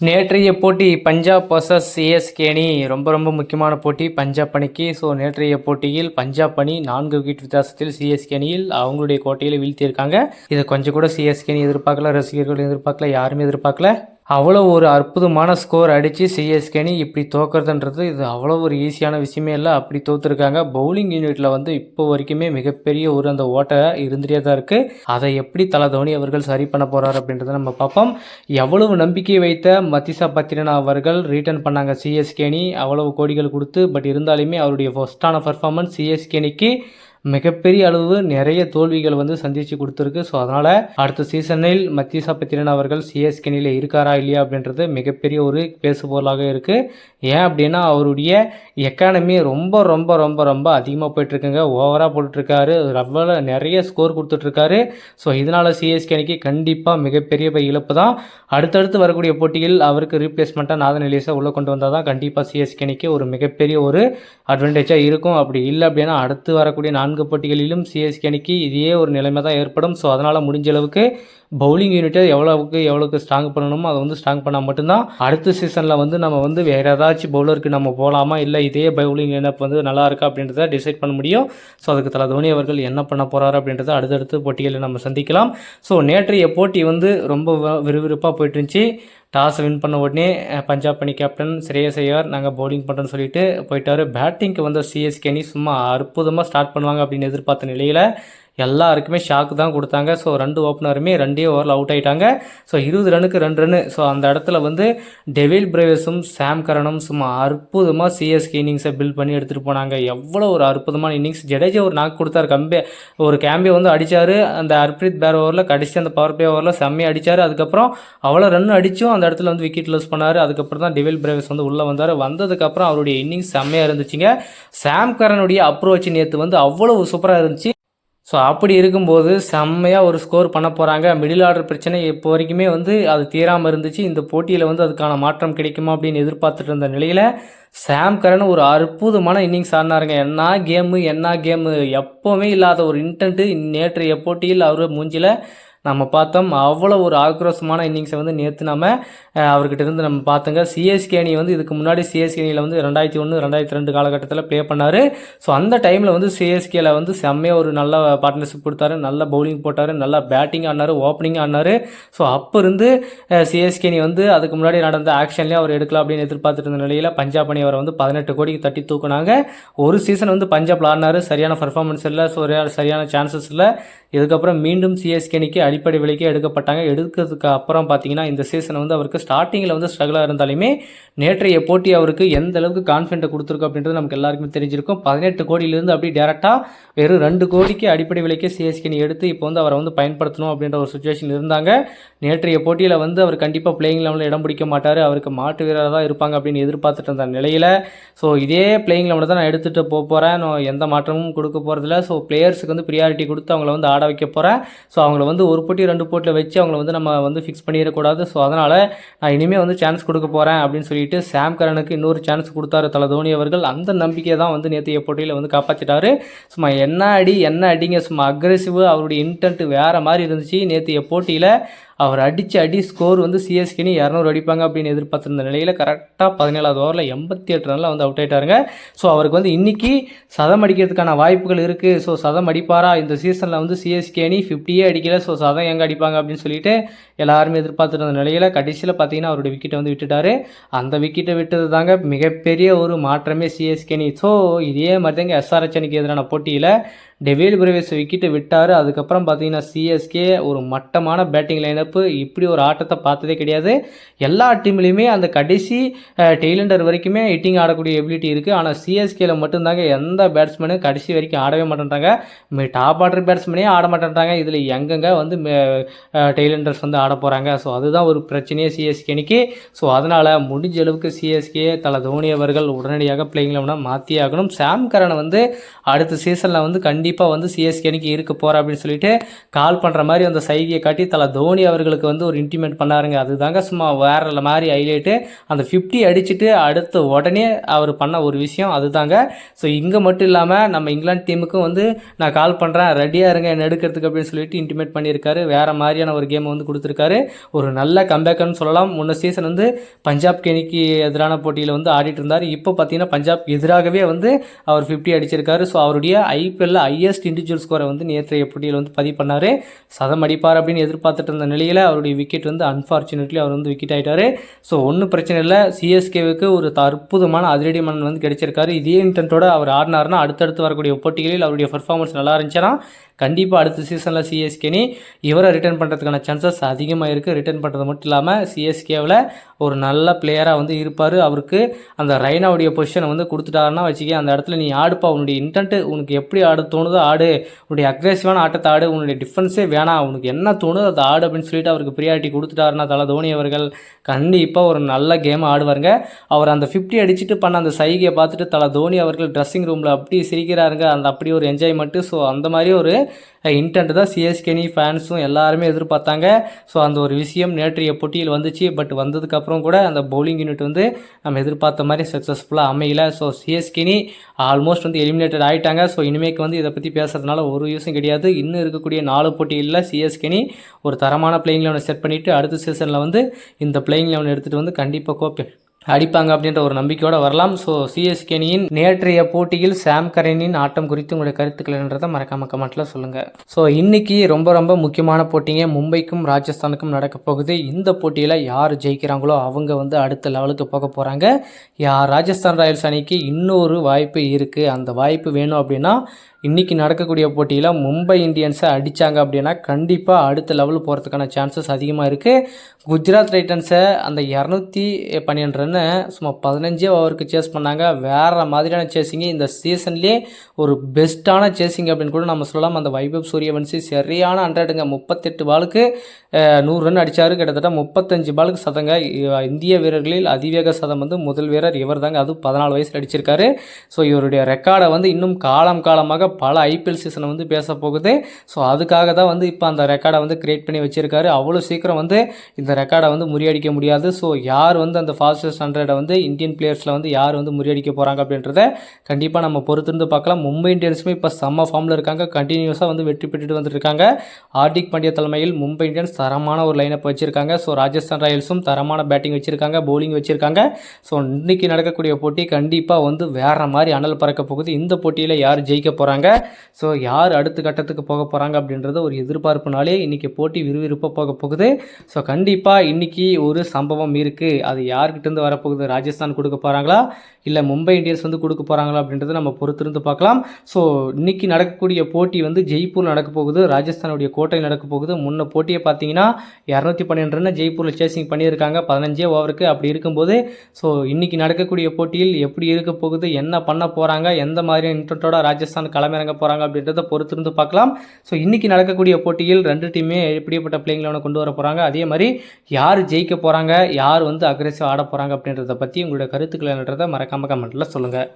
நேற்றைய போட்டி Punjab versus CSK அணி ரொம்ப ரொம்ப முக்கியமான போட்டி. பஞ்சாப் அணிக்கு ஸோ நேற்றைய போட்டியில் பஞ்சாப் அணி நான்கு விக்கெட் வித்தியாசத்தில் சிஎஸ்கே அணியில் அவங்களுடைய கோட்டையில் வீழ்த்தியிருக்காங்க. இதை கொஞ்சம் கூட சிஎஸ்கே அணி எதிர்பார்க்கல ரசிகர்கள் எதிர்பார்க்கல யாருமே எதிர்பார்க்கல. அவ்வளோ ஒரு அற்புதமான ஸ்கோர் அடித்து சிஎஸ்கேனி இப்படி தோக்கிறதுன்றது இது அவ்வளோ ஒரு ஈஸியான விஷயமே இல்லை. அப்படி தோற்றுருக்காங்க பவுலிங் யூனிட்டில் வந்து இப்போ வரைக்குமே மிகப்பெரிய ஒரு அந்த ஓட்டை இருந்துகிட்டே தான் இருக்குது அதை எப்படி தலை தோனி அவர்கள் சரி பண்ண போகிறார் அப்படின்றத நம்ம பார்ப்போம். எவ்வளவு நம்பிக்கை வைத்த மதிசா பத்திரனா அவர்கள் ரிட்டர்ன் பண்ணாங்க சிஎஸ்கே அணி. அவ்வளவு கோடிகள் கொடுத்து பட் இருந்தாலுமே அவருடைய ஃபஸ்ட்டான பர்ஃபார்மன்ஸ் சிஎஸ்கே அணிக்கு மிகப்பெரிய அளவு நிறைய தோல்விகள் வந்து சந்திச்சு கொடுத்துருக்கு. ஸோ அதனால் அடுத்த சீசனில் மத்தியசா பத்திரன் அவர்கள் சிஎஸ்கே இருக்காரா இல்லையா அப்படின்றது மிகப்பெரிய ஒரு பேசுபொருளாக இருக்குது ஏன் அப்படின்னா அவருடைய எக்கானமி ரொம்ப ரொம்ப ரொம்ப ரொம்ப அதிகமாக போயிட்டுருக்குங்க. ஓவராக போட்டுட்ருக்காரு ரவ்வல நிறைய ஸ்கோர் கொடுத்துட்ருக்காரு ஸோ இதனால் சிஎஸ்கே அணிக்கு கண்டிப்பாக மிகப்பெரிய இழப்பு தான். அடுத்தடுத்து வரக்கூடிய போட்டியில் அவருக்கு ரீப்ளேஸ்மெண்ட்டாக நாதன் எலியஸை உள்ளே கொண்டு வந்தால் தான் கண்டிப்பாக சிஎஸ்கே அணிக்கு ஒரு மிகப்பெரிய ஒரு அட்வான்டேஜாக இருக்கும். அப்படி இல்லை அப்படின்னா அடுத்து வரக்கூடிய நான்கு போட்டிகளிலும் சிஎஸ்கே அணிக்கு இதே ஒரு நிலைமை தான் ஏற்படும். ஸோ அதனால் முடிஞ்ச அளவுக்கு பவுலிங் யூனிட்டை எவ்வளவுக்கு எவ்வளோக்கு ஸ்ட்ராங் பண்ணணுமோ அதை வந்து ஸ்ட்ராங் பண்ணால் மட்டும்தான் அடுத்த சீசனில் வந்து நம்ம வந்து வேறு ஏதாச்சும் பவுலருக்கு நம்ம போகலாமா இல்லை இதே பவுலிங் லைனப் வந்து நல்லா இருக்கா அப்படின்றத டிசைட் பண்ண முடியும். ஸோ அதுக்கு தலை தோனி அவர்கள் என்ன பண்ண போகிறாரு அப்படின்றத அடுத்தடுத்து போட்டிகளில் நம்ம சந்திக்கலாம். ஸோ நேற்றைய போட்டி வந்து ரொம்ப வ- விறுவிறுப்பாக போயிட்டு இருந்துச்சு டாஸ் வின் பண்ண உடனே பஞ்சாப் அணி கேப்டன் ஸ்ரேயஸ் ஐயர் நாங்கள் பவுலிங் பண்ணுறோன்னு சொல்லிட்டு போயிட்டார். பேட்டிங்க்கு வந்த சிஎஸ்கே அணி சும்மா அற்புதமாக ஸ்டார்ட் பண்ணுவாங்க அப்படின்னு எதிர்பார்த்த நிலையில் எல்லாருக்குமே ஷாக்கு தான் கொடுத்தாங்க. ஸோ ரெண்டு ஓப்பனருமே ரெண்டே ஓவரில் அவுட் ஆகிட்டாங்க ஸோ இருபது ரனுக்கு ரெண்டு ரன்னு ஸோ அந்த இடத்துல வந்து டெவில் பிரேவஸும் சாம் கரனும் சும்மா அற்புதமாக சிஎஸ்கே இன்னிங்ஸை பில்ட் பண்ணி எடுத்துகிட்டு போனாங்க. எவ்வளோ ஒரு அற்புதமான இன்னிங்ஸ் ஜடேஜா ஒரு நாக்கு கொடுத்தாரு. கம்பே ஒரு கேம்பே வந்து அடித்தார் அந்த ஹர்ப்ரீத் பேர் ஓவரில் கடைசி அந்த பவர் பிளே ஓவரில் செம்மையாக அடித்தார் அதுக்கப்புறம் அவ்வளோ ரன் அடித்தும் அந்த இடத்துல வந்து விக்கெட் லூஸ் பண்ணார். அதுக்கப்புறம் தான் டெவில் பிரேவஸ் வந்து உள்ளே வந்தார். வந்ததுக்கப்புறம் அவருடைய இன்னிங்ஸ் செம்மையாக இருந்துச்சுங்க. சாம் கரனுடைய அப்ரோச் நேற்று வந்து அவ்வளோ சூப்பராக இருந்துச்சு. ஸோ அப்படி இருக்கும்போது செம்மையாக ஒரு ஸ்கோர் பண்ண போகிறாங்க மிடில் ஆர்டர் பிரச்சனை இப்போ வரைக்குமே வந்து அது தீராமல் இருந்துச்சு. இந்த போட்டியில் வந்து அதுக்கான மாற்றம் கிடைக்குமா அப்படின்னு எதிர்பார்த்துட்டு இருந்த நிலையில் சாம் கரன் ஒரு அற்புதமான இன்னிங்ஸ் ஆடினாருங்க. என்ன கேமு என்ன கேமு எப்போவுமே இல்லாத ஒரு இன்டென்ட்டு நேற்றைய போட்டியில் அவர் மூஞ்சியில் நம்ம பார்த்தோம் அவ்வளோ ஒரு ஆக்ரோஷமான இன்னிங்ஸை வந்து நேற்று நம்ம அவர்கிட்ட இருந்து நம்ம பார்த்தோங்க. சிஎஸ்கே அணி வந்து இதுக்கு முன்னாடி சிஎஸ்கே அணியில் வந்து ரெண்டாயிரத்தி ஒன்று ரெண்டாயிரத்தி ரெண்டு காலகட்டத்தில் ப்ளே பண்ணார். ஸோ அந்த டைமில் வந்து சிஎஸ்கேல வந்து செம்மையாக ஒரு நல்ல பார்ட்னர்ஷிப் கொடுத்தாரு. நல்ல பவுலிங் போட்டார். நல்லா பேட்டிங் ஆடினார் ஓப்பனிங் ஆடினார். ஸோ அப்போ இருந்து சிஎஸ்கே அணி வந்து அதுக்கு முன்னாடி நடந்த ஆக்ஷன்லேயே அவர் எடுக்கலாம் அப்படின்னு எதிர்பார்த்துட்டு இருந்த நிலையில் பஞ்சாப் அணி அவரை வந்து பதினெட்டு கோடிக்கு தட்டி தூக்குனாங்க. ஒரு சீசன் வந்து பஞ்சாப்ல ஆடினாரு. சரியான பர்ஃபார்மன்ஸ் இல்லை. ஸோ சரியான சான்சஸ் இல்லை. இதுக்கப்புறம் மீண்டும் சிஎஸ்கே அணிக்கு அடிப்படை விலைக்கே எடுக்கப்பட்டாங்க. எடுக்கிறதுக்கு அப்புறம் பார்த்தீங்கன்னா இந்த சீசனை வந்து அவருக்கு ஸ்டார்டிங்கில் வந்து ஸ்ட்ரகிளாக இருந்தாலுமே நேற்றைய போட்டி அவருக்கு எந்த அளவுக்கு கான்ஃபிடென்ட் கொடுத்துருக்கு அப்படின்றது நமக்கு எல்லாருக்குமே தெரிஞ்சிருக்கும். பதினெட்டு கோடியிலேருந்து அப்படி டேரெக்டாக வெறும் ரெண்டு கோடிக்கு அடிப்படை விலைக்கு சிஎஸ்கே எடுத்து இப்போ வந்து அவரை வந்து பயன்படுத்தணும் அப்படின்ற ஒரு சுச்சுவேஷன் இருந்தாங்க. நேற்றைய போட்டியில் வந்து அவர் கண்டிப்பாக பிளேயிங் லெவலில் இடம் பிடிக்க மாட்டார். அவருக்கு மாட்டு வீரராக தான் இருப்பாங்க அப்படின்னு எதிர்பார்த்துட்டு இருந்த நிலையில் ஸோ இதே பிளேயிங் லெவலில் தான் நான் எடுத்துகிட்டு போக போகிறேன் நான் எந்த மாற்றமும் கொடுக்க போகிறதில்ல ஸோ பிளேயர்ஸுக்கு வந்து ப்ரியாரிட்டி கொடுத்து அவங்கள வந்து ஆட வைக்க போகிறேன் ஸோ அவங்கள வந்து ஒரு ஒரு போட்டி ரெண்டு போட்டியில் வச்சு அவங்கள வந்து நம்ம வந்து ஃபிக்ஸ் பண்ணிடக்கூடாது. ஸோ அதனால் நான் இனிமேல் வந்து சான்ஸ் கொடுக்க போகிறேன் அப்படின்னு சொல்லிட்டு சாம் கரனுக்கு இன்னொரு சான்ஸ் கொடுத்தாரு தலை தோனி அவர்கள். அந்த நம்பிக்கையை தான் வந்து நேற்றைய போட்டியில் வந்து காப்பாற்றிட்டாரு சும்மா என்ன அடி என்ன அடிங்க சும்மா அக்ரெசிவ் அவருடைய இன்டென்ட் வேறு மாதிரி இருந்துச்சு. நேற்றைய போட்டியில் அவர் அடித்த அடி ஸ்கோர் வந்து சிஎஸ்கேனி இரநூறு அடிப்பாங்க அப்படின்னு எதிர்பார்த்துருந்த நிலையில் கரெக்டாக பதினேழாவது ஓவரில் எண்பத்தி எட்டு ரனில் வந்து அவுட் ஆகிட்டாருங்க ஸோ அவருக்கு வந்து இன்றைக்கி சதம் அடிக்கிறதுக்கான வாய்ப்புகள் இருக்குது ஸோ சதம் அடிப்பாரா? இந்த சீசனில் வந்து சிஎஸ்கேனி ஃபிஃப்டியே அடிக்கல. ஸோ சதம் எங்கே அடிப்பாங்க அப்படின்னு சொல்லிட்டு எல்லாருமே எதிர்பார்த்துருந்த நிலையில் கடைசியில் பார்த்தீங்கன்னா அவருடைய விக்கெட்டை வந்து விட்டுட்டாரு. அந்த விக்கெட்டை விட்டது தாங்க மிகப்பெரிய ஒரு மாற்றமே சிஎஸ்கே அணி. ஸோ இதே மாதிரி தாங்க எஸ்ஆர்ஹெச் அணிக்கு எதிரான போட்டியில் டெவேல் பிரவேஸ் விக்கெட்டை விட்டார். அதுக்கப்புறம் பார்த்தீங்கன்னா சிஎஸ்கே ஒரு மட்டமான பேட்டிங் லைனப்பு இப்படி ஒரு ஆட்டத்தை பார்த்ததே கிடையாது. எல்லா டீம்லேயுமே அந்த கடைசி டெய்லண்டர் வரைக்குமே ஹிட்டிங் ஆடக்கூடிய எபிலிட்டி இருக்குது ஆனால் சிஎஸ்கேல மட்டும்தாங்க எந்த பேட்ஸ்மேனும் கடைசி வரைக்கும் ஆடவே மாட்டேன்றாங்க. டாப் ஆர்டர் பேட்ஸ்மேனே ஆட மாட்டேன்றாங்க. இதில் எங்கெங்க வந்து டெய்லண்டர்ஸ் வந்து ஆட போகிறாங்க ஸோ அதுதான் ஒரு பிரச்சனையே சிஎஸ்கே அணிக்கு ஸோ அதனால் முடிஞ்ச அளவுக்கு சிஎஸ்கே தலை தோனி அவர்கள் உடனடியாக பிளேயிங் லெவனாக மாற்றி ஆகணும் சாம் கரனை வந்து அடுத்த சீசனில் வந்து கண்டிப்பாக கண்டிப்பாக வந்து சிஎஸ்கே அணிக்கு இருக்க போகிறேன் அப்படின்னு சொல்லிட்டு கால் பண்ணுற மாதிரி அந்த சைகையை காட்டி தலை தோனி அவர்களுக்கு வந்து ஒரு இன்டிமேட் பண்ணாருங்க. அதுதாங்க சும்மா வேற மாதிரி ஹைலைட்டு அந்த ஃபிஃப்டி அடிச்சுட்டு அடுத்த உடனே அவர் பண்ண ஒரு விஷயம் அதுதாங்க. ஸோ இங்கே மட்டும் இல்லாமல் நம்ம இங்கிலாந்து டீமுக்கும் வந்து நான் கால் பண்ணுறேன் ரெடியாக இருங்க என்ன எடுக்கிறதுக்கு அப்படின்னு சொல்லிட்டு இன்டிமேட் பண்ணியிருக்காரு. வேறு மாதிரியான ஒரு கேம் வந்து கொடுத்துருக்காரு. ஒரு நல்ல கம்பேக்குன்னு சொல்லலாம். முன்ன சீசன் வந்து பஞ்சாப் கெணிக்கு எதிரான போட்டியில் வந்து ஆடிட்டு இருந்தார். இப்போ பார்த்தீங்கன்னா பஞ்சாப் எதிராகவே வந்து அவர் ஃபிஃப்டி அடிச்சிருக்காரு. ஸோ அவருடைய ஐபிஎல்ல ஐ ஹையஸ்ட் இண்டிவிஜுவல் ஸ்கோரை வந்து நேற்றைய போட்டியில் வந்து பதிவு பண்ணார். சதம் அடிப்பார் அப்படின்னு எதிர்பார்த்துட்டு இருந்த நிலையில் அவருடைய விக்கெட் வந்து அன்ஃபார்ச்சுனேட்லி அவர் வந்து விக்கெட் ஆகிட்டார் ஸோ ஒன்றும் பிரச்சனை இல்லை. சிஎஸ்கேவுக்கு ஒரு அற்புதமான அதிரடி மன்னன் வந்து கிடைச்சிருக்காரு. இதே இன்டென்ட்டோட அவர் ஆடினார்னா அடுத்தடுத்து வரக்கூடிய போட்டிகளில் அவருடைய பர்ஃபார்மன்ஸ் நல்லா இருந்துச்சுன்னா கண்டிப்பாக அடுத்த சீசனில் சிஎஸ்கேனி இவரை ரிட்டர்ன் பண்ணுறதுக்கான சான்சஸ் அதிகமாக இருக்குது ரிட்டர்ன் பண்ணுறது மட்டும் இல்லாமல் சிஎஸ்கேவில் ஒரு நல்ல பிளேயராக வந்து இருப்பார். அவருக்கு அந்த ரைனாவுடைய பொசிஷனை வந்து கொடுத்துட்டாருன்னா வச்சுக்க அந்த இடத்துல நீ ஆடுப்பா. உன்னுடைய இன்டென்ட்டு உனக்கு எப்படி ஆட தோணுதோ ஆடு. உன்னுடைய அக்ரெசிவான ஆட்டத்தை ஆடு. உன்னுடைய டிஃபென்ஸே வேணாம். உனக்கு என்ன தோணுதோ அதை ஆடு அப்படின்னு சொல்லிட்டு அவருக்கு ப்ரியாரிட்டி கொடுத்துட்டாருன்னா தலை தோனி அவர்கள் கண்டிப்பாக ஒரு நல்ல கேம் ஆடுவாருங்க. அவர் அந்த ஃபிஃப்டி அடிச்சுட்டு பண்ண அந்த சைகையை பார்த்துட்டு தலை தோனி அவர்கள் ட்ரெஸ்ஸிங் ரூமில் அப்படி சிரிக்கிறாருங்க. அந்த அப்படி ஒரு என்ஜாய்மெண்ட்டு ஸோ அந்த மாதிரி ஒரு இன்டென்ட் தான் சிஎஸ்கேனி ஃபேன்ஸும் எல்லாருமே எதிர்பார்த்தாங்க. ஸோ அந்த ஒரு விஷயம் நேற்றைய போட்டியில் வந்துச்சு. பட் வந்ததுக்கப்புறம் கூட அந்த பவுலிங் யூனிட் வந்து நம்ம எதிர்பார்த்த மாதிரி சக்ஸஸ்ஃபுல்லாக அமையல. ஸோ சிஎஸ்கேனி ஆல்மோஸ்ட் வந்து எலிமினேட்டட் ஆகிட்டாங்க ஸோ இனிமேக்கு வந்து இதை பற்றி பேசுறதுனால ஒரு யூஸும் கிடையாது. இன்னும் இருக்கக்கூடிய நாலு போட்டிகளில் சிஎஸ்கேனி ஒரு தரமான பிளேயிங் லெவனை செட் பண்ணிவிட்டு அடுத்த சீசனில் வந்து இந்த பிளேயிங் லெவன் எடுத்துகிட்டு வந்து கண்டிப்பாக கோப்பை அடிப்பாங்க அப்படின்ற ஒரு நம்பிக்கையோடு வரலாம். ஸோ சிஎஸ்கே அணியின் நேற்றைய போட்டியில் சாம் கரனின் ஆட்டம் குறித்து உங்களுடைய கருத்துக்கள் என்றதை மறக்காம கமெண்ட்டில் சொல்லுங்கள் ஸோ இன்னைக்கு ரொம்ப ரொம்ப முக்கியமான போட்டிங்க. மும்பைக்கும் ராஜஸ்தானுக்கும் நடக்க போகுது. இந்த போட்டியில் யார் ஜெயிக்கிறாங்களோ அவங்க வந்து அடுத்த லெவலுக்கு போக போகிறாங்க யார் ராஜஸ்தான் ராயல்ஸ் அணிக்கு இன்னொரு வாய்ப்பு இருக்குது அந்த வாய்ப்பு வேணும் அப்படின்னா இன்றைக்கி நடக்கக்கூடிய போட்டியில் மும்பை இந்தியன்ஸை அடித்தாங்க அப்படின்னா கண்டிப்பாக அடுத்த லெவல் போகிறதுக்கான சான்சஸ் அதிகமாக இருக்குது குஜராத் டைட்டன்ஸை அந்த இரநூத்தி பன்னெண்டு ரன்னு சும்மா பதினஞ்சே ஓவருக்கு சேஸ் பண்ணாங்க. வேறு மாதிரியான சேஸிங்கு இந்த சீசன்லேயே ஒரு பெஸ்ட்டான சேசிங் அப்படின்னு கூட நம்ம சொல்லலாம். அந்த வைபவ் சூரியவன்சி சரியான ஹண்ட்ரடுங்க முப்பத்தெட்டு பாலுக்கு நூறு ரன் அடித்தார் கிட்டத்தட்ட முப்பத்தஞ்சு பாலுக்கு சதங்க. இந்திய வீரர்களில் அதிவேக சதம் வந்து முதல் வீரர் இவர் தாங்க. அதுவும் பதினாலு வயசில் அடிச்சிருக்காரு. ஸோ இவருடைய ரெக்கார்டை வந்து இன்னும் காலம் காலமாக பல ஐபிஎல் சீசனை வந்து பேச போகுது. ஸோ அதுக்காக தான் வந்து இப்போ அந்த ரெக்கார்டை வந்து கிரியேட் பண்ணி வச்சிருக்காரு. அவ்வளோ சீக்கிரம் வந்து இந்த ரெக்கார்டை வந்து முறியடிக்க முடியாது. ஸோ யார் வந்து அந்த ஃபாஸ்டஸ்ட் ஹண்ட்ரடை வந்து இந்தியன் பிளேயர்ஸில் வந்து யார் வந்து முறியடிக்க போகிறாங்க அப்படின்றத கண்டிப்பாக நம்ம பொறுத்திருந்து பார்க்கலாம். மும்பை இந்தியன்ஸுமே இப்போ செம்ம ஃபார்மில் இருக்காங்க. கண்டினியூஸாக வந்து வெற்றி பெற்றுட்டு வந்துருக்காங்க ஹார்திக் பாண்டியா தலைமையில் மும்பை இந்தியன்ஸ் தரமான ஒரு லைனப் வச்சுருக்காங்க. ஸோ ராஜஸ்தான் ராயல்ஸும் தரமான பேட்டிங் வச்சுருக்காங்க பவுலிங் வச்சுருக்காங்க. ஸோ இன்றைக்கி நடக்கக்கூடிய போட்டி கண்டிப்பாக வந்து வேறு மாதிரி அனல் பறக்க போகுது. இந்த போட்டியில் யார் ஜெயிக்க போகிறாங்க ஸோ யார் அடுத்த கட்டத்துக்கு போக போகிறாங்க அப்படின்றது ஒரு எதிர்பார்ப்புனாலே இன்றைக்கி போட்டி விறுவிறுப்பாக போக போகுது. ஸோ கண்டிப்பாக இன்றைக்கி ஒரு சம்பவம் இருக்குது அது யார்கிட்டேருந்து வரப்போகுது? ராஜஸ்தான் கொடுக்க போகிறாங்களா இல்லை மும்பை இந்தியன்ஸ் வந்து கொடுக்க போகிறாங்களா அப்படின்றத நம்ம பொறுத்திருந்து பார்க்கலாம். ஸோ இன்றைக்கி நடக்கக்கூடிய போட்டி வந்து ஜெய்ப்பூர் நடக்க போகுது. ராஜஸ்தானுடைய கோட்டை நடக்க போகுது. முன்ன போட்டியை பார்த்தீங்கன்னா இரநூத்தி பன்னெண்டு ரன் ஜெய்ப்பூரில் சேசிங் பண்ணியிருக்காங்க. பதினஞ்சே ஓவருக்கு அப்படி இருக்கும்போது ஸோ இன்றைக்கி நடக்கக்கூடிய போட்டியில் எப்படி இருக்க போகுது? என்ன பண்ண போகிறாங்க எந்த மாதிரியான இன்ட்ரெட்டோட ராஜஸ்தான் களமிறங்க போகிறாங்க அப்படின்றத பொறுத்திருந்து பார்க்கலாம். ஸோ இன்றைக்கி நடக்கக்கூடிய போட்டியில் ரெண்டு டீமே எப்படிப்பட்ட பிளேயிங் லெவனை கொண்டு வர போகிறாங்க அதே மாதிரி யார் ஜெயிக்க போகிறாங்க யார் வந்து அக்ரெசிவ் ஆட போகிறாங்க அப்படின்றத பற்றி உங்களுடைய கருத்துக்கள் என்னன்றதை மறக்காமல் கமெண்ட்டில் சொல்லுங்கள்